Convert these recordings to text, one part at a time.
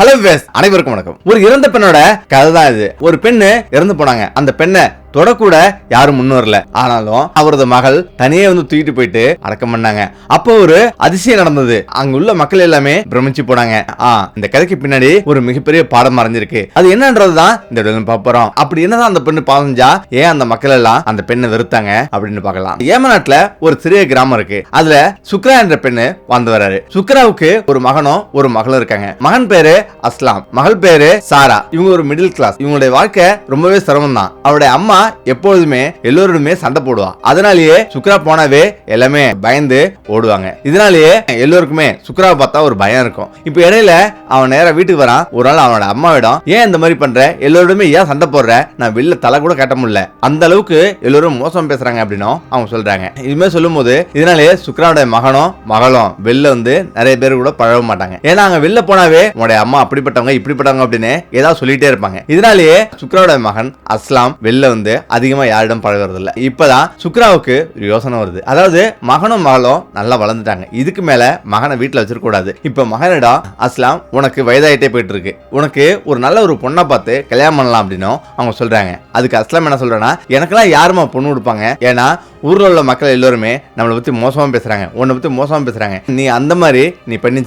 Hello ways அனைவருக்கும் வணக்கம். ஒரு இறந்த பெண்ணோட கதை தான் இது. ஒரு பெண்ணு இறந்து போனாங்க. அந்த பெண்ணை தொடக்கூட யாரும் முன் வரல. ஆனாலும் அவரது மகள் தனியே வந்து தூக்கிட்டு போயிட்டு அடக்கம் பண்ணாங்க. அப்போ ஒரு அதிசயம் நடந்தது. அங்குள்ள மக்கள் எல்லாமே பிரமிச்சு போனாங்க. ஆ இந்த கதைக்கு பின்னாடி ஒரு மிகப்பெரிய பாடம் மறைஞ்சிருக்கு. அது என்னன்றதுதான் இந்த இடத்துல பார்க்க அப்படி என்னதான் அந்த பெண்ணு பாதஞ்சா ஏன் அந்த மக்கள் எல்லாம் அந்த பெண்ணை வெறுத்தாங்க அப்படின்னு பார்க்கலாம். ஏமநாட்டுல ஒரு சிறிய கிராமம் இருக்கு. அதுல சுக்ரா என்ற பெண்ணு வாழ்ந்து வராரு. சுக்ராவுக்கு ஒரு மகனும் ஒரு மகளும் இருக்காங்க. மகன் பேரு அஸ்லாம். மகள் பேரு சாரா. இவங்க ஒரு மிடில் கிளாஸ் இவங்களுடைய வாழ்க்கை ரொம்பவே சிரமம் தான் அவருடைய அம்மா எப்பொழுதுமே எல்லோருமே சண்டை போடுவான் அதனாலேயே சுக்ரா போனாவே எல்லாமே பயந்து ஓடுவாங்க. இதனாலேயே எல்லோருக்குமே சுக்ராவை பார்த்தா ஒரு பயம் இருக்கும். இப்போ இடையில அவன் நேரம் வீட்டுக்கு வரான். ஒரு நாள் அவனோட அம்மாவிடம் ஏன் இந்த மாதிரி பண்ற? எல்லோருமே ஏன் சண்டை போடுற? நான் வெளில தலை கூட கட்ட முடியல. அந்த அளவுக்கு எல்லோரும் மோசம் பேசுறாங்க அப்படின்னும் அவங்க சொல்றாங்க. இதுமே சொல்லும்போது இதனாலேயே சுக்ராவோட மகனும் மகளும் வெளில வந்து நிறைய பேர் கூட பழக மாட்டாங்க. ஏன்னா அங்க வெளில போனாவே உங்களுடைய அம்மா அப்படிப்பட்டவங்க இப்படிப்பட்டவங்க அப்படின்னு ஏதாவது சொல்லிட்டே இருப்பாங்க. இதனாலேயே சுக்ராவோட மகன் அஸ்லாம் வெளில வந்து அதிகமாக யாரிடம் பழகிறது இல்ல இப்பதான் சுக்ராவுக்கு ஒரு யோசனை வருது. அதாவது மகனும் மகளும் நல்லா வளர்ந்துட்டாங்க. இதுக்கு மேலே மகனை வீட்டில் வச்சிருக்கூடாது இப்போ மகனிடம் அஸ்லாம் உனக்கு வயதாயிட்டே போயிட்டு இருக்கு உனக்கு ஒரு நல்ல ஒரு பொண்ணை பார்த்து கல்யாணம் பண்ணலாம் அப்படின்னும் அவங்க சொல்கிறாங்க அதுக்கு அஸ்லாம் என்ன சொல்கிறேன்னா எனக்கெல்லாம் யாருமா பொண்ணு கொடுப்பாங்க? ஏன்னா ஊரில் உள்ள மக்கள் எல்லோருமே நம்மளை பற்றி மோசமாக பேசுகிறாங்க உன்னை பற்றி மோசமாக பேசுகிறாங்க நீ அந்த மாதிரி நீ பண்ணி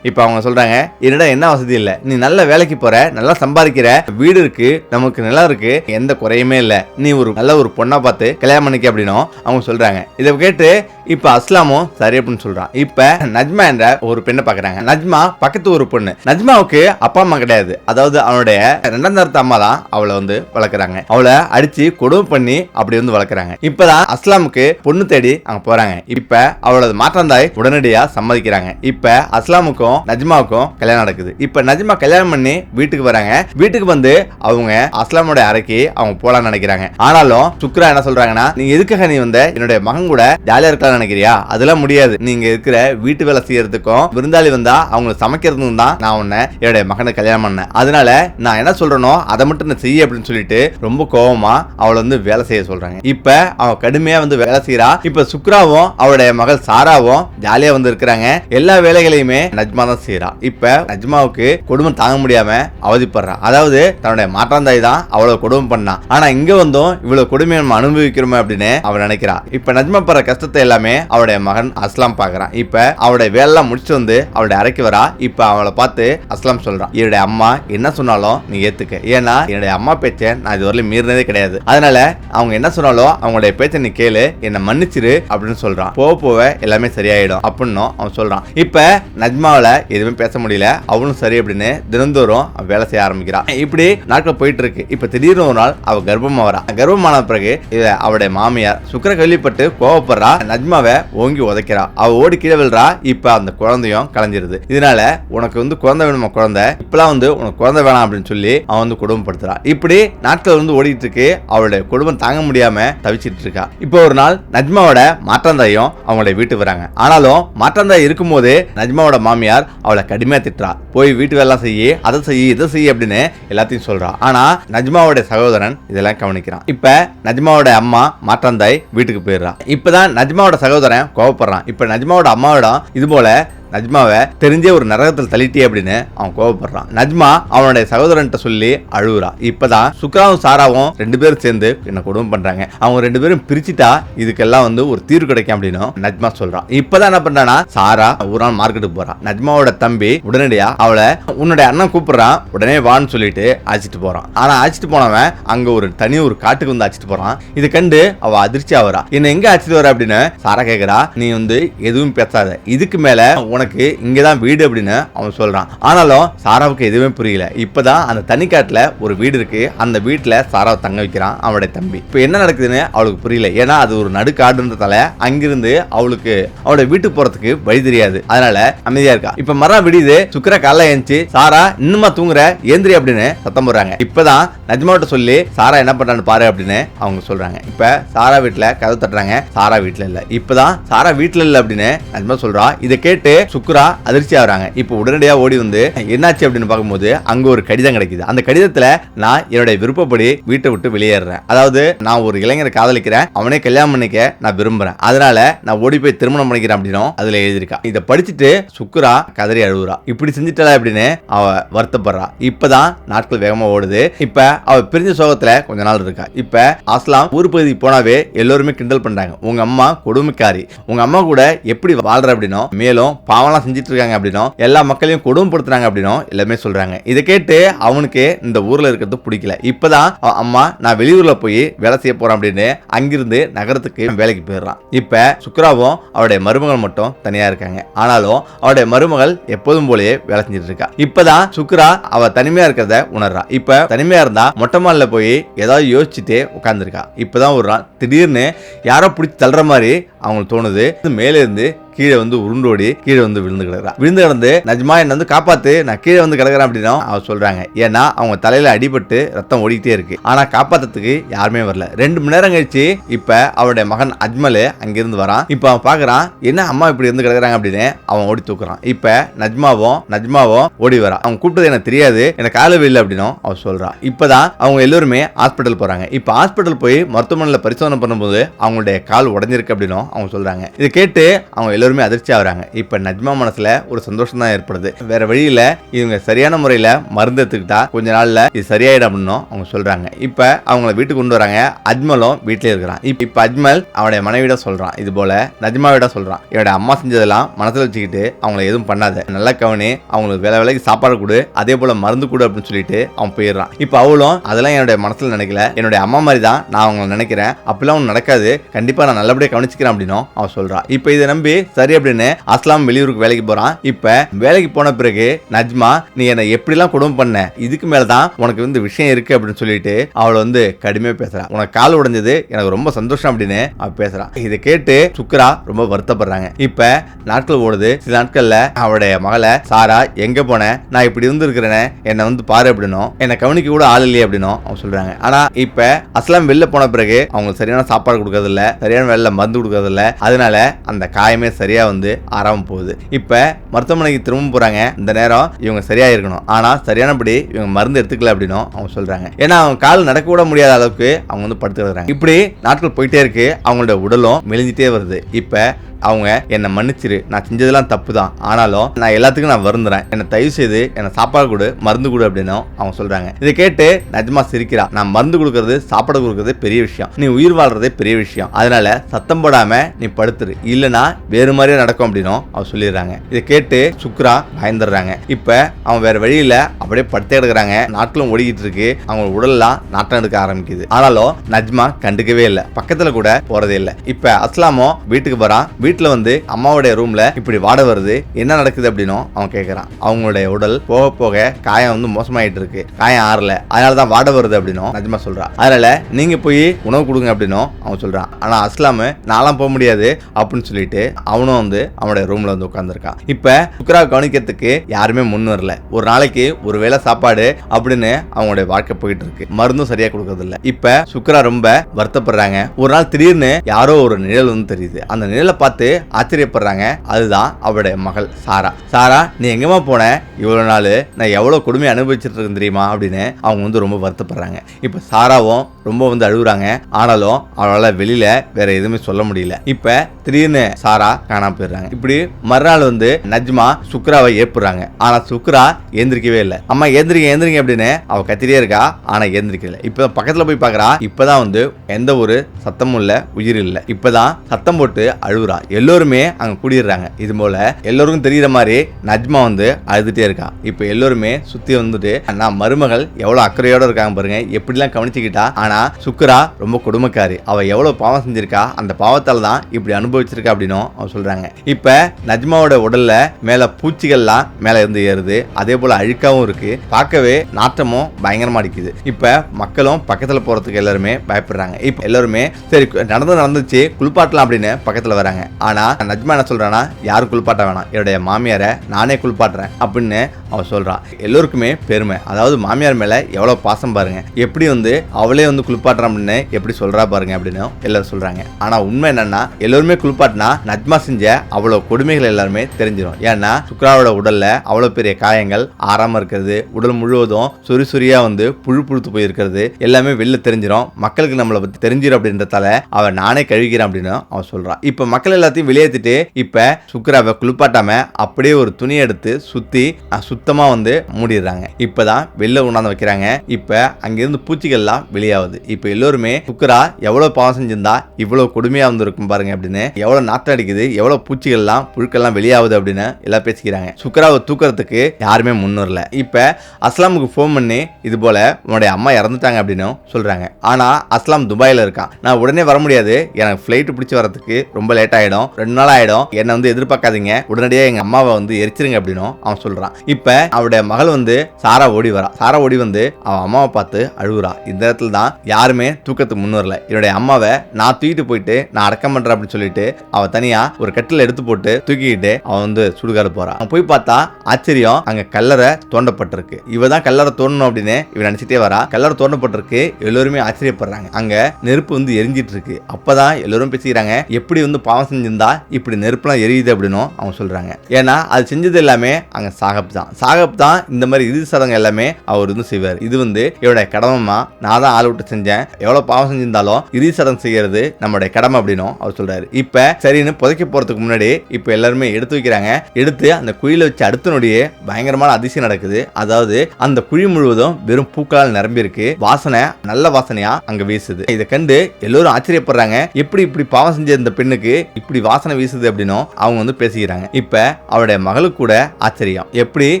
இப்போ அவங்க சொல்கிறாங்க என்னடா என்ன வசதி இல்லை? நீ நல்ல வேலைக்கு போகிற நல்லா சம்பாதிக்கிற வீடு இருக்குது நமக்கு நிலம் இருக்குது எந்த குறையுமே இல்லை. நீ ஒரு நல்ல ஒரு பொண்ணாக பார்த்து கல்யாணம் பண்ணிக்க அப்படின்னும் அவங்க சொல்கிறாங்க இதை கேட்டு இப்போ அஸ்லாமும் சரி அப்படின்னு சொல்கிறான் இப்போ நஜ்மா என்ற ஒரு பெண்ணை பார்க்குறாங்க நஜ்மா பக்கத்து ஒரு பொண்ணு. நஜ்மாவுக்கு அப்பா அம்மா கிடையாது. அதாவது அவனுடைய ரெண்டாம் தரத்து அம்மா தான் அவளை வந்து வளர்க்குறாங்க. அவளை அடித்து கொடுமை பண்ணி அப்படி வந்து வளர்க்குறாங்க. இப்பதான் அஸ்லாமுக்கு பொண்ணு தேடி அங்க போறாங்க. இப்ப அவளோட மாற்றந்தாய் உடனடியா சம்மதிக்கிறாங்க. இப்ப அஸ்லாமுக்கும் நஜ்மாவுக்கும் கல்யாணம் நடக்குது. இப்ப நஜ்மா கல்யாணம் பண்ணி வீட்டுக்கு வராங்க. வீட்டுக்கு வந்து அவங்க அஸ்லாமோட அறைக்கு அவங்க போலாம்னு நினைக்கிறாங்க. ஆனாலும் சுக்ரா என்ன சொல்றாங்கன்னா நீ எதுக்காக நீ வந்த? என்னுடைய மகன் கூட ஜாலியா இருக்கலாம் நினைக்கிறியா? அதெல்லாம் முடியாது. நீங்க இருக்கிற வீட்டு வேலை செய்யறதுக்கும் விருந்தாளி வந்தா அவங்க சமைக்கிறதுக்கும் தான் நான் உன்னை என்னுடைய மகனை கல்யாணம் பண்ணேன். அதனால நான் என்ன சொல்றேனோ அதை மட்டும் நான் செய்ய அப்படின்னு சொல்லிட்டு ரொம்ப கோவமா அவளை வந்து வேலை செய்ய சொல்றாங்க. இப்ப அவ கடுமையா வந்து வேலை செய்யறா இப்ப சுக்ராவும் அவருடைய மகள் சாராவும் ஜாலியா வந்து இருக்கிறாங்க எல்லா வேலைகளையுமே நஜ்மா தான் செய்யறா இப்ப நஜ்மாவுக்கு கொடுமை தாங்க முடியாம அவதிப்படுறா. அதாவது தன்னுடைய மாற்றாந்தாய் தான் அவ்வளவு கொடுமை பண்ணா. ஆனா இங்க வந்தும் இவ்வளவு கொடுமையை நம்ம அனுபவிக்கிறோமே அப்படின்னு அவர் நினைக்கிறா. இப்ப நஜ்மா படுற கஷ்டத்தை எல்லாமே அவருடைய மகன் அஸ்லாம் பாக்குறான். இப்ப அவளுடைய வேலைலாம் முடிச்சு வந்து அவளுடைய அறைக்கு வரா. இப்ப அவளை பார்த்து அஸ்லாம் சொல்றான் என்னுடைய அம்மா என்ன சொன்னாலும் நீ ஏத்துக்க. ஏன்னா என்னுடைய அம்மா பேச்சை நான் இதுவரையிலும் மீறினதே கிடையாது. அதனால அவங்க என்ன சொன்னாலும் அவங்களுடைய பேச்சை நீ கேளு. என்னை மன்னிச்சிரு அப்படின்னு சொல்றான். போக போக எல்லாமே சரியாயிடும் அப்படின்னும் அவன் சொல்றான். இப்ப நஜ்மாவில எதுவுமே பேச முடியல. அவளும் சரி அப்படின்னு தினந்தோறும் அவ வேலை செய்ய ஆரம்பிக்கிறான். இப்படி நாட்கள் போயிட்டு இருக்கு இப்ப திடீர்னு ஒரு நாள் அவ கர்ப்பமா வரா. கர்ப்பமான பிறகு இத அவளுடைய மாமியார் சுக்கர கேள்விப்பட்டு கோவப்படுறா. நஜ்மாவை ஓங்கி உதைக்கிறா. அவ ஓடி கீழே விழுறா. இப்ப அந்த குழந்தையும் கலைஞ்சிருது. இதனால உனக்கு வந்து குழந்தை வேணுமா குழந்தை? இப்பெல்லாம் வந்து உனக்கு குழந்தை வேணாம் அப்படின்னு சொல்லி அவன் வந்து குடும்பப்படுத்துறான். இப்படி நாட்கள் வந்து ஓடிட்டு இருக்கு. அவளுடைய குடும்பம் தாங்க முடியாம தவிச்சிட்டு இருக்கா. இப்போ ஒரு நாள் நஜ்மாவோட மாற்றந்தாயும் அவங்களோட வீட்டுக்கு வராங்க. ஆனாலும் மாற்றந்தாய் இருக்கும்போது நஜ்மாவோட மாமியார் அவளை கடுமையா திட்டுறா. போய் வீட்டு வேலை செய்ய அதை செய்ய இதை செய்ய அப்படின்னு எல்லாத்தையும் சொல்றா. ஆனா நஜ்மாவோட சகோதரன் இதெல்லாம் கவனிக்கிறான். இப்ப நஜ்மாவோட அம்மா மாற்றந்தாய் வீட்டுக்கு போயிடுறா. இப்பதான் நஜ்மாவோட சகோதரன் கோவப்படுறான். இப்ப நஜ்மாவோட அம்மாவிடம் இது போல நஜ்மாவை தெரிஞ்சே ஒரு நரகத்தில் தள்ளிட்டே அப்படின்னு அவன் கோவப்படுறான். நஜ்மா அவனுடைய சகோதரன்ட்ட சொல்லி அழுகுறா. இப்பதான் சுக்ராவும் சாராவும் ரெண்டு பேரும் சேர்ந்து என்ன குடும்பம் பண்றாங்க. அவங்க ரெண்டு பேரும் பிரிச்சுட்டா இதுக்கெல்லாம் வந்து ஒரு தீர்வு கிடைக்கும் அப்படின்னு நஜ்மா சொல்றான் இப்பதான் என்ன பண்றானா சாரா ஒரு நாள் மார்க்கெட்டுக்கு போறான் நஜ்மாவோட தம்பி உடனடியா அவளை உன்னுடைய அண்ணன் கூப்பிடுறான். உடனே வான்னு சொல்லிட்டு அழைச்சிட்டு போறான். ஆனா அழைச்சிட்டு போனவன் அங்க ஒரு தனி ஒரு காட்டுக்கு வந்து அழைச்சிட்டு போறான். இதை கண்டு அவ அதிர்ச்சி ஆகுறா என்ன எங்க அழைச்சிட்டு வர அப்படின்னு சாரா கேக்குறா. நீ வந்து எதுவும் பேசாத. இதுக்கு மேல உனக்கு இங்கதான் வீடு அப்படின்னு அவன் சொல்கிறான் ஆனாலும் சாராவுக்கு எதுவுமே புரியல. இப்போ தான் அந்த தனிக்காட்டில் ஒரு வீடு இருக்குது அந்த வீட்டில் சாராவை தங்க வைக்கிறான் அவனுடைய தம்பி. இப்போ என்ன நடக்குதுன்னு அவளுக்கு புரியல. ஏன்னா அது ஒரு நடுக்காடுன்றதால அங்கிருந்து அவளுக்கு அவளோட வீட்டுக்கு போகிறதுக்கு வழி தெரியாது. அதனால அமைதியாக இருக்கா. இப்போ மரம் விடியுது சுக்கர காலைல எழுந்துச்சு சாரா இன்னுமா தூங்குற? ஏந்திரி அப்படின்னு சத்தம் போடுறாங்க. இப்பதான் நஜ்மாவிட்ட சொல்லி சாரா என்ன பண்ணான்னு பாரு அப்படின்னு அவங்க சொல்கிறாங்க இப்போ சாரா வீட்டில் கதவு தட்டுறாங்க. சாரா வீட்டில் இல்லை. இப்போ தான் சாரா வீட்டில் இல்லை அப்படின்னு நஜ்மா சொல்கிறா இதை கேட்டு சுக்ரா அதிர்ச்சி ஆகுறாங்க. இப்போ உடனடியா ஓடி வந்து என்னாச்சு அப்படின்னு பார்க்கும்போது அங்க ஒரு கடிதம் கிடைக்குது. அந்த கடிதத்தில் நான் என்னுடைய விருப்பப்படி வீட்டை விட்டு வெளியேறேன் அதாவது நான் ஒரு இளைஞரை காதலிக்கிறேன். அவனே கல்யாணம் பண்ணிக்க நான் விரும்புறேன். அதனால நான் ஓடி போய் திருமணம் பண்ணிக்கிறேன் அப்படின்னும் அதில் எழுதியிருக்கா. இதை படிச்சுட்டு சுக்ரா கதறி அழுகுறா இப்படி செஞ்சுட்டா அப்படின்னு அவ வருத்தப்படுறா. இப்பதான் நாட்கள் வேகமா ஓடுது. இப்ப அவ பிரிஞ்ச சோகத்துல கொஞ்ச நாள் இருக்கா. இப்ப அஸ்லாம் ஊர் பகுதிக்கு போனாவே எல்லோருமே கிண்டல் பண்றாங்க. உங்க அம்மா கொடுமைக்காரி. உங்க அம்மா கூட எப்படி வாழ்ற அப்படின்னும் மேலும் பாவம்லாம் செஞ்சுட்டு இருக்காங்க அப்படின்னும் எல்லா மக்களையும் கொடுமைப்படுத்துறாங்க அப்படின்னும் எல்லாமே சொல்றாங்க. இதை கேட்டு அவனுக்கு இந்த ஊர்ல இருக்கிறது பிடிக்கல. இப்பதான் தான் அம்மா நான் வெளியூர்ல போய் வேலை செய்ய போறேன் அப்படின்னு அங்கிருந்து நகரத்துக்கு வேலைக்கு போயிடுறான். இப்ப சுக்ராவும் அவருடைய மருமகள் மட்டும் தனியா இருக்காங்க. ஆனாலும் அவருடைய மருமகள் எப்போதும் போலயே வேலை செஞ்சுட்டு இருக்கா இப்பதான் சுக்ரா அவ தனிமையா இருக்கிறத உணர்றா. இப்ப தனிமையா இருந்தா மொட்டை மாடில போய் ஏதாவது யோசிச்சுட்டே உட்காந்துருக்கா இப்பதான் ஒரு நாள் திடீர்னு யாரோ பிடிச்சி தள்ளுற மாதிரி அவங்களுக்கு தோணுது. மேலே இருந்து கீழே வந்து உருண்டோடி கீழே வந்து விழுந்து கிடக்குறா. விழுந்து கிடந்து நஜ்மா என்ன வந்து காப்பாத்து நான் கீழே வந்து கிடக்குறேன் அப்படின்னா அவர் சொல்றாங்க. ஏன்னா அவங்க தலையில அடிபட்டு ரத்தம் ஓடிக்கிட்டே இருக்கு. ஆனா காப்பாத்துறதுக்கு யாருமே வரல. ரெண்டு மணி நேரம் கழிச்சு இப்ப அவருடைய மகன் அஜ்மல் அங்கிருந்து வரான். இப்ப அவன் பாக்குறான் என்ன அம்மா இப்படி இருந்து கிடக்குறாங்க அப்படின்னு அவன் ஓடி தூக்குறான். இப்ப நஜ்மாவும் நஜ்மாவும் ஓடி வரான் அவன் கூப்பிட்டது எனக்கு தெரியாது எனக்கு கால இல்லை அப்படின்னும் அவன் சொல்றான் இப்பதான் அவங்க எல்லோருமே ஹாஸ்பிட்டல் போறாங்க. இப்ப ஹாஸ்பிட்டல் போய் மருத்துவமனையில் பரிசோதனை பண்ணும்போது அவங்களுடைய கால் உடஞ்சிருக்கு அப்படின்னும் அவங்க சொல்கிறாங்க இதை கேட்டு அவங்க எல்லோருமே அதிர்ச்சி ஆகுறாங்க. இப்போ நஜ்மா மனசில் ஒரு சந்தோஷம் தான் ஏற்படுது. வேற வழியில் இவங்க சரியான முறையில் மருந்து எடுத்துக்கிட்டா கொஞ்ச நாளில் இது சரியாயிடும் அப்படின்னும் அவங்க சொல்கிறாங்க இப்போ அவங்கள வீட்டுக்கு கொண்டு வராங்க. அஜ்மலும் வீட்டிலே இருக்கிறான். இப்ப இப்போ அஜ்மல் அவனுடைய மனைவிட சொல்கிறான் இது போல நஜ்மாவிட சொல்கிறான் என்னோட அம்மா செஞ்சதெல்லாம் மனசில் வச்சுக்கிட்டு அவங்கள எதுவும் பண்ணாத. நல்லா கவனி. அவங்களுக்கு வேலை வேலைக்கு சாப்பாடு கொடு. அதே போல மருந்து கொடு அப்படின்னு சொல்லிட்டு அவன் போயிடுறான். இப்போ அவளும் அதெல்லாம் என்னுடைய மனசில் நினைக்கல. என்னுடைய அம்மா மாதிரி தான் நான் அவங்கள நினைக்கிறேன். அப்படிலாம் ஒன்று நடக்காது. கண்டிப்பாக நான் நல்லபடியாக கவனிச்சுக்கிறேன் அப்படின்னும் அவன் சொல்றான் இப்போ இதை நம்பி சரி அப்படின்னு அஸ்லாம் வெளியூருக்கு வேலைக்கு போறான். இப்போ வேலைக்கு போன பிறகு நஜ்மா நீ என்னை எப்படிலாம் குடும்பம் பண்ண? இதுக்கு மேலதான் உனக்கு வந்து விஷயம் இருக்கு அப்படின்னு சொல்லிட்டு அவளை வந்து கடுமையா பேசுறான் உனக்கு கால் உடைஞ்சது எனக்கு ரொம்ப சந்தோஷம் அப்படின்னு அவன் பேசுறான் இதை கேட்டு சுக்ரா ரொம்ப வருத்தப்படுறாங்க. இப்ப நாட்கள் ஓடுது. சில நாட்கள்ல அவளுடைய மகளை சாரா எங்க போன? நான் இப்படி இருந்து இருக்கிறேனே என்னை வந்து பாரு அப்படின்னும். என்னை கவனிக்க கூட ஆள் இல்லையே அப்படின்னும் அவங்க சொல்றாங்க. ஆனா இப்ப அஸ்லாம் வெளில போன பிறகு அவங்களுக்கு சரியான சாப்பாடு கொடுக்கறது இல்ல சரியான வேலை மருந்து கொடுக்கறது இல்ல அதனால அந்த காயமே சரியா வந்து ஆறாம போகுது. இப்போ மருத்துவமனைக்கு திரும்ப போகிறாங்க இந்த நேரம் இவங்க சரியாக இருக்கணும். ஆனால் சரியானபடி இவங்க மருந்து எடுத்துக்கல அப்படின்னும் அவங்க சொல்கிறாங்க ஏன்னா அவங்க கால் நடக்க கூட முடியாத அளவுக்கு அவங்க வந்து படுத்து கிடக்குறாங்க. இப்படி நாட்கள் போயிட்டே இருக்கு. அவங்களோட உடலும் மெலிஞ்சிட்டே வருது. இப்போ அவங்க என்னை மன்னிச்சிரு. நான் செஞ்சதெல்லாம் தப்பு தான் ஆனாலும் நான் எல்லாத்துக்கும் நான் வருந்துறேன். என்னை தயவு செய்து என்னை சாப்பாடு கொடு மருந்து கொடு அப்படின்னும் அவங்க சொல்றாங்க. இதை கேட்டு நஜ்மா சிரிக்கிறா. நான் மருந்து கொடுக்கறது சாப்பாடு கொடுக்கறது பெரிய விஷயம். நீ உயிர் வாழ்றதே பெரிய விஷயம். அதனால சத்தம் போடாம நீ படுத்துரு. இல்லைன்னா வேறு மாதிரியே நடக்கும் அப்படின்னும் அவ சொல்லிடுறாங்க. இதை கேட்டு சுக்ரா பயந்துடுறாங்க. இப்ப அவன் வேற வழியில அப்படியே படுத்தே கிடக்குறாங்க. நாட்களும் ஓடிக்கிட்டு இருக்கு. அவங்க உடல்லாம் நாட்டம் எடுக்க ஆரம்பிக்குது. ஆனாலும் நஜ்மா கண்டுக்கவே இல்லை. பக்கத்துல கூட போறதே இல்லை. இப்ப அஸ்லாமோ வீட்டுக்கு வரான். வீட்டில் வந்து அம்மாவுடைய ரூம்ல இப்படி வாட வருது என்ன நடக்குது அப்படின்னும் அவன் கேட்குறான் அவங்களுடைய உடல் போக போக காயம் வந்து மோசமாயிட்டு இருக்கு. காயம் ஆறல. அதனால தான் வாட வருது அப்படின்னும் நஜ்மா சொல்றான் அதனால நீங்க போய் உணவு கொடுங்க அப்படின்னும் அவன் சொல்றான். ஆனால் அஸ்லாமு நான்லாம் போக முடியாது அப்படின்னு சொல்லிட்டு அவனும் வந்து அவனுடைய ரூம்ல வந்து உட்காந்துருக்கான் இப்போ சுக்ரா கவனிக்கிறதுக்கு யாருமே முன் வரல. ஒரு நாளைக்கு ஒரு வேளை சாப்பாடு அப்படின்னு அவங்களுடைய வாழ்க்கை போயிட்டு இருக்கு. மருந்தும் சரியா கொடுக்கறது இல்ல. இப்ப சுக்ரா ரொம்ப வருத்தப்படுறாங்க. ஒரு நாள் திடீர்னு யாரோ ஒரு நிழல் வந்து தெரியுது. அந்த நிழலை பார்த்து ஆச்சரியப்படுறாங்க. அதுதான் அவருடைய மகள் சாரா. சாரா நீ எங்கம்மா போன? இவ்வளவு நாள் நான் எவ்வளவு கொடுமை அனுபவிச்சுட்டு இருக்கேன் தெரியுமா? அப்படின்னு அவங்க வந்து ரொம்ப வருத்தப்படுறாங்க. இப்ப சாராவும் ரொம்ப வந்து அழுகுறாங்க. ஆனாலும் அவளால வெளியில வேற எதுவுமே சொல்ல முடியல. இப்ப திடீர்னு சாரா காணாம போயிடுறாங்க. இப்படி மறுநாள் வந்து நஜ்மா சுக்ராவை ஏற்படுறாங்க. ஆனா சுக்ரா ஏந்திரிக்கவே இல்லை. அம்மா ஏந்திரிங்க ஏந்திரிங்க அப்படின்னு அவ கத்திரியே இருக்கா. ஆனா ஏந்திரிக்கல இப்ப பக்கத்துல போய் பாக்குறா. இப்பதான் வந்து எந்த ஒரு சத்தமும் இல்ல உயிர் இல்லை. இப்பதான் சத்தம் போட்டு அழுகுறா. எல்லோருமே அங்க கூடிடுறாங்க. இது போல எல்லோருக்கும் தெரியுற மாதிரி நஜ்மா வந்து அழுதுட்டே இருக்கா. இப்ப எல்லோருமே சுத்தி வந்துட்டு நான் மருமகள் எவ்வளவு அக்கறையோட இருக்காங்க பாருங்க. எப்படிலாம் கவனிச்சுக்கிட்டா ஆனா சுக்கரா ரொம்ப கொடுமைக்காரி. அவ எவ்வளவு பாவம் செஞ்சிருக்கா அந்த பாவத்தால தான் இப்படி அனுபவிச்சிருக்கா அப்படின்னும் அவன் சொல்றாங்க. இப்ப நஜ்மாவோட உடல்ல மேல பூச்சிகள்லாம் மேல இருந்து ஏறுது. அதே போல அழுக்காவும் இருக்கு. பார்க்கவே நாற்றமும் பயங்கரமா அடிக்குது. இப்ப மக்களும் பக்கத்துல போறதுக்கு எல்லாருமே பயப்படுறாங்க. இப்ப எல்லாருமே சரி நடந்து நடந்துச்சு குளிப்பாட்டலாம் அப்படின்னு பக்கத்துல வராங்க. ஆனால் நஜ்மா என்ன சொல்றானா யாரும் குளிப்பாட்ட வேணாம். என்னுடைய மாமியாரை நானே குளிப்பாட்டுறேன் அப்படின்னு அவள் சொல்கிறான் எல்லோருக்குமே பெருமை. அதாவது மாமியார் மேலே எவ்வளோ பாசம் பாருங்க. எப்படி வந்து அவளே வந்து குளிப்பாட்டுறான் அப்படின்னு எப்படி சொல்கிறா பாருங்க அப்படின்னு எல்லாரும் சொல்கிறாங்க ஆனால் உண்மை என்னன்னா எல்லோருமே குளிப்பாட்டினா நஜ்மா செஞ்ச அவ்வளோ கொடுமைகள் எல்லாருமே தெரிஞ்சிடும் ஏன்னா சுக்ராவோட உடலில் அவ்வளோ பெரிய காயங்கள் ஆறாமல் இருக்கிறது உடல் முழுவதும் சொறி சொறியாக வந்து புழு புழுத்து போயிருக்கிறது எல்லாமே வெளில தெரிஞ்சிடும் மக்களுக்கு நம்மளை பற்றி தெரிஞ்சிடும் அப்படின்றதால அவன் நானே கழுவிக்கிறேன் அப்படின்னு அவன் சொல்கிறான் இப்போ மக்கள் எல்லாத்தையும் வெளியேற்றிட்டு இப்போ சுக்கராவை குளிப்பாட்டாமல் அப்படியே ஒரு துணி எடுத்து சுற்றி சுத்தமாக வந்து மூடிடுறாங்க. இப்போ தான் வெளில கொண்டாந்து வைக்கிறாங்க. இப்போ அங்கேருந்து பூச்சிகள்லாம் வெளியாகுது. இப்போ எல்லோருமே சுக்ரா எவ்வளோ பாவம் செஞ்சிருந்தா இவ்வளோ கொடுமையாக வந்திருக்கும் பாருங்க அப்படின்னு எவ்வளோ நாற்றம் அடிக்குது எவ்வளோ பூச்சிகள்லாம் புழுக்கள்லாம் வெளியாகுது அப்படின்னு எல்லாம் பேசிக்கிறாங்க. சுக்ராவை தூக்குறதுக்கு யாருமே முன்னுரில் இப்போ அஸ்லாமுக்கு ஃபோன் பண்ணி இது போல உன்னுடைய அம்மா இறந்துட்டாங்க அப்படின்னு சொல்கிறாங்க ஆனால் அஸ்லாம் துபாயில் இருக்கான். நான் உடனே வர முடியாது. எனக்கு ஃப்ளைட்டு பிடிச்சி வரதுக்கு ரொம்ப லேட் ஆயிடும். ரெண்டு நாள் ஆயிடும் என்னை வந்து எதிர்பார்க்காதீங்க. உடனடியாக எங்க அம்மாவை வந்து எரிச்சிருங்க அப்படின்னும் அவன் சொல்றான். இப்ப அவருடைய மகள் வந்து சாரா ஓடி வரா. சாரா ஓடி வந்து அவன் அம்மாவை பார்த்து அழுகுறா. இந்த இடத்துல தான் யாருமே தூக்கத்துக்கு முன் வரல. என்னுடைய அம்மாவை நான் தூக்கிட்டு போயிட்டு நான் அடக்கம் பண்றேன் அப்படின்னு சொல்லிட்டு அவ தனியா ஒரு கட்டில எடுத்து போட்டு தூக்கிக்கிட்டு அவன் வந்து சுடுகாடு போறான் அவன் போய் பார்த்தா ஆச்சரியம் அங்க கல்லறை தோண்டப்பட்டிருக்கு. இவ தான் கல்லறை தோண்டணும் அப்படின்னு இவன் நினைச்சிட்டே வரா. கல்லறை தோண்டப்பட்டிருக்கு. எல்லோருமே ஆச்சரியப்படுறாங்க. அங்க நெருப்பு வந்து எரிஞ்சிட்டு இருக்கு. அப்பதான் எல்லோரும் பேசிக்கிறாங்க. எப்படி வந்து பாவம் செஞ்சிருந்தா இப்படி நெருப்புலாம் எரியுது அப்படின்னும் அவங்க சொல்றாங்க. ஏன்னா அது செஞ்சது எல்லாமே அங்க சாகப் தான். சாகப் தான் இந்த மாதிரி இறுதி சடங்கு எல்லாமே அவர் வந்து செய்வார். இது வந்து இவருடைய கடமைமா நான் தான் ஆள் விட்டு செஞ்சேன். எவ்வளோ பாவம் செஞ்சிருந்தாலும் இறுதி சடங்கு செய்யறது நம்மளுடைய கடமை அப்படின்னும் அவர் சொல்றாரு. இப்போ சரின்னு புதைக்க போறதுக்கு முன்னாடி இப்போ எல்லாருமே எடுத்து வைக்கிறாங்க. எடுத்து அந்த குழியில வச்சு அடுத்த நொடியே பயங்கரமான அதிசயம் நடக்குது. அதாவது அந்த குழி முழுவதும் வெறும் பூக்களால் நிரம்பி இருக்கு வாசனை நல்ல வாசனையா அங்க வீசுது. இதை கண்டு எல்லோரும் ஆச்சரியப்படுறாங்க. எப்படி இப்படி பாவம் செஞ்ச இந்த பெண்ணுக்கு இப்படி வாசனை வீசுது அப்படின்னும் அவங்க வந்து பேசிக்கிறாங்க. இப்ப அவருடைய மகளுக்கு கூட ஆச்சரியம். எப்படி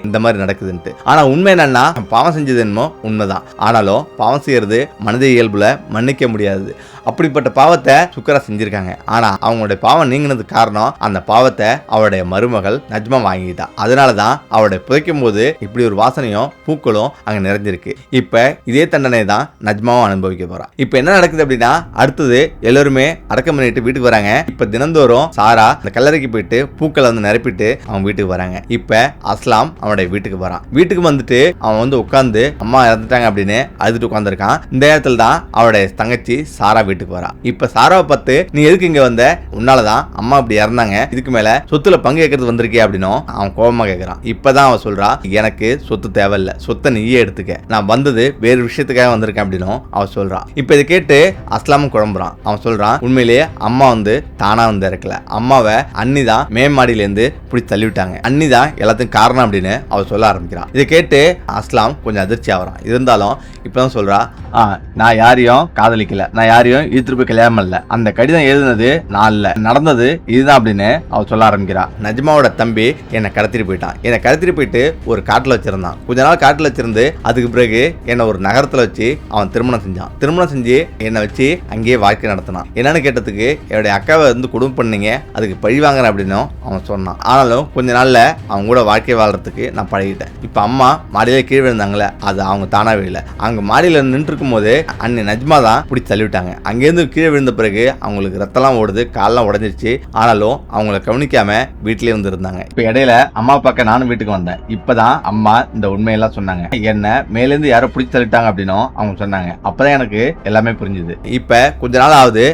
இந்த மாதிரி நடக்குதுன்ட்டு. ஆனா உண்மை என்னன்னா பாவம் செஞ்சது என்னமோ உண்மைதான். ஆனாலும் பாவம் செய்யறது மனித இயல்புல மன்னிக்க முடியாது. அப்படிப்பட்ட பாவத்தை சுக்கரா செஞ்சிருக்காங்க. ஆனா அவங்களுடைய பாவம் நீங்கினதுக்கு காரணம் அந்த பாவத்தை அவருடைய மருமகள் நஜ்மா வாங்கிட்டா. அதனால தான் அவருடைய புதைக்கும் போது இப்படி ஒரு வாசனையும் பூக்களும் அங்க நிறைஞ்சிருக்கு. இப்ப இதே தண்டனை தான் நஜ்மாவும் அனுபவிக்க போறா. இப்ப என்ன நடக்குது அப்படின்னா அடுத்தது எல்லோருமே அடக்கம் பண்ணிட்டு வீட்டுக்கு வராங்க. இப்ப தினந்தோறும் சாரா அந்த கல்லறைக்கு போயிட்டு பூக்களை வந்து நிரப்பிட்டு அவன் வீட்டுக்கு வராங்க. இப்ப அஸ்லாம் அவனுடைய வீட்டுக்கு வரான். வீட்டுக்கு வந்துட்டு அவன் வந்து உட்காந்து அம்மா இறந்துட்டாங்க அப்படின்னு அழுதுட்டு உட்காந்துருக்கான் இந்த இடத்துல தான் அவருடைய தங்கச்சி சாரா வீட்டுக்கு வரா. இப்ப சாராவை பார்த்து நீ எதுக்கு இங்க வந்த? உன்னாலதான் அம்மா இப்படி இறந்தாங்க. இதுக்கு மேல சொத்துல பங்கு கேட்கறது வந்திருக்கே அப்படின்னும் அவன் கோபமா கேட்கறான் இப்பதான் அவன் சொல்றா எனக்கு சொத்து தேவையில்ல. சொத்தை நீயே எடுத்துக்க. நான் வந்தது வேறு விஷயத்துக்காக வந்திருக்கேன். அப்படின்னும் அவன் சொல்றான் இப்ப இதை கேட்டு அஸ்லாமும் குழம்புறான். அவன் சொல்றான் உண்மையிலேயே அம்மா வந்து தானா வந்து இறக்கல. அம்மாவை அன்னி தான் மேம்மாடியில இருந்து இப்படி தள்ளி விட்டாங்க தான் எல்லாத்துக்கும் காரணம் அப்படின்னு அவ சொல்ல ஆரம்பிக்கிறான். இதை கேட்டு அஸ்லாம் கொஞ்சம் அதிர்ச்சி ஆகுறான் இருந்தாலும் இப்பதான் சொல்றா நான் யாரையும் காதலிக்கல. நான் யாரையும் இழுத்துட்டு போய் கல்யாணம் பண்ணல. அந்த கடிதம் எழுதுனது நான் இல்ல நடந்தது இதுதான் அப்படின்னு அவ சொல்ல ஆரம்பிக்கிறா. நஜ்மாவோட தம்பி என்னை கடத்திட்டு போயிட்டான். என்னை கடத்திட்டு போயிட்டு ஒரு காட்டுல வச்சிருந்தான். கொஞ்ச நாள் காட்டுல வச்சிருந்து அதுக்கு பிறகு என்னை ஒரு நகரத்துல வச்சு அவன் திருமணம் செஞ்சான். திருமணம் செஞ்சு என்னை வச்சு அங்கேயே வாழ்க்கை நடத்தினான். என்னன்னு கேட்டதுக்கு என்னுடைய அக்காவை வந்து குடும்பம் பண்ணீங்க அதுக்கு பழி வாங்குறேன் அப்படின்னும் அவன் சொன்னான். ஆனாலும் கொஞ்ச நாள்ல அவங்க கூட வாழ்க்கை வாழ்றதுக்கு நான் பழகிட்டேன். இப்ப அம்மா மாடியில கீழே விழுந்தாங்களே அது அவங்க தானாவே இல்லை. அங்க மாடியில நின்று இருக்கும் போது அன்னை நஜ்மா தான் பிடிச்சி தள்ளிவிட்டாங்க. அங்கே அங்கேருந்து கீழே விழுந்த பிறகு அவங்களுக்கு ரத்தம்லாம் ஓடுது கால்லாம் உடஞ்சிருச்சு. ஆனாலும் அவங்கள கவனிக்காம வீட்டிலே வந்து இருந்தாங்க இப்போ இடையில அம்மா பார்க்க நானும் வீட்டுக்கு வந்தேன். இப்பதான் அம்மா இந்த உண்மையெல்லாம் சொன்னாங்க. என்ன மேலேருந்து யாரோ பிடிச்சி தள்ளிட்டாங்க அப்படின்னும் அவங்க சொன்னாங்க. அப்பதான் எனக்கு எல்லாமே புரிஞ்சுது. இப்போ கொஞ்ச நாள் ஆகுது.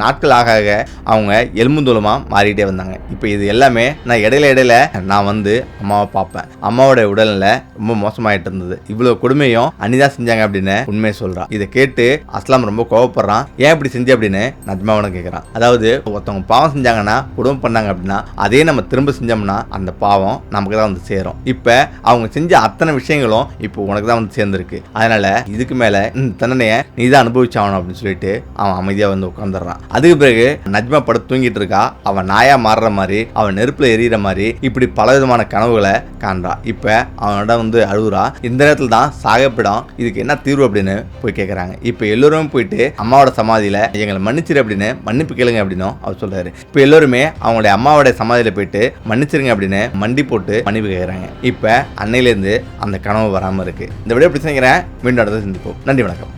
நாட்கள் ஆக ஆக அவங்க எலும்புந்தூலமா மாறிட்டே வந்தாங்க. இப்போ இது எல்லாமே நான் இடையில இடையில நான் வந்து அம்மாவை பார்ப்பேன். அம்மாவோட உடல்நிலை ரொம்ப மோசமாயிட்டு இருந்தது. இவ்வளோ கொடுமையும் அனிதா செஞ்சாங்க அப்படின்னு உண்மையை சொல்கிறான் இதை கேட்டு அஸ்லாம் ரொம்ப கோவப்படுறான். ஏன் இப்படி செஞ்சு அப்படின்னு நஜ்மாவனை கேட்கறான் அதாவது ஒருத்தவங்க பாவம் செஞ்சாங்கன்னா குடும்பம் பண்ணாங்க அப்படின்னா அதே நம்ம திரும்ப செஞ்சோம்னா அந்த பாவம் நமக்கு தான் வந்து சேரும். இப்போ அவங்க செஞ்ச அத்தனை விஷயங்களும் இப்போ உனக்கு தான் வந்து சேர்ந்துருக்கு. அதனால இதுக்கு மேலே இந்த தண்டனையை நீ தான் அனுபவிச்சாகணும் அப்படின்னு சொல்லிட்டு அவன் அமைதியாக வந்து உட்காந்துடுறான் அதுக்கு பிறகு நஜ்மா படம் தூங்கிட்டு இருக்கா. அவன் நாயா மாறுற மாதிரி அவன் நெருப்பில் எரியிற மாதிரி இப்படி பல விதமான கனவுகளை காண்றான் இப்போ அவனோட வந்து அழுகுறா. இந்த நேரத்தில் தான் சாகப்பிடம் இதுக்கு என்ன தீர்வு அப்படின்னு போய் கேட்குறாங்க இப்போ எல்லோரும் போயிட்டு அம்மாவோட சமாதியில் எங்களை மன்னிச்சிரு அப்படின்னு மன்னிப்பு கேளுங்க அப்படின்னும் அவர் சொல்றாரு. இப்போ எல்லோருமே அவங்களுடைய அம்மாவோட சமாதியில் போயிட்டு மன்னிச்சிருங்க அப்படின்னு மண்டி போட்டு மன்னிப்பு கேட்குறாங்க இப்போ அன்னையிலேருந்து அந்த கனவு வராமல் இருக்கு. இந்த விட எப்படி நினைக்கிறேன் மீண்டும் அடுத்த சிந்திப்போம். நன்றி வணக்கம்.